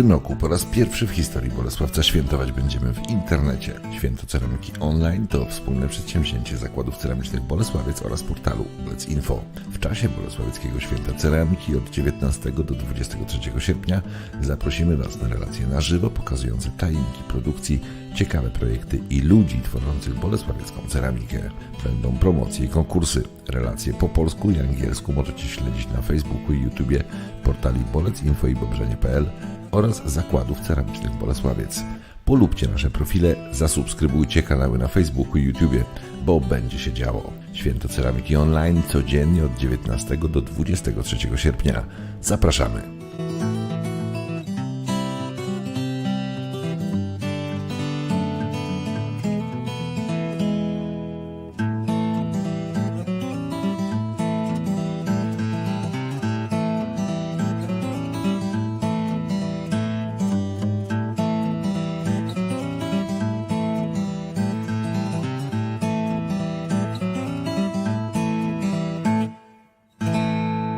tym roku po raz pierwszy w historii Bolesławca świętować będziemy w internecie. Święto Ceramiki Online to wspólne przedsięwzięcie zakładów ceramicznych Bolesławiec oraz portalu Info. W czasie Bolesławieckiego Święta Ceramiki od 19 do 23 sierpnia zaprosimy Was na relacje na żywo pokazujące tajniki produkcji, ciekawe projekty i ludzi tworzących bolesławiecką ceramikę. Będą promocje i konkursy. Relacje po polsku i angielsku możecie śledzić na Facebooku i YouTubie, portali Bolec Info i Bobrzenie.pl oraz zakładów ceramicznych Bolesławiec. Polubcie nasze profile, zasubskrybujcie kanały na Facebooku i YouTubie, bo będzie się działo. Święto Ceramiki Online codziennie od 19 do 23 sierpnia. Zapraszamy!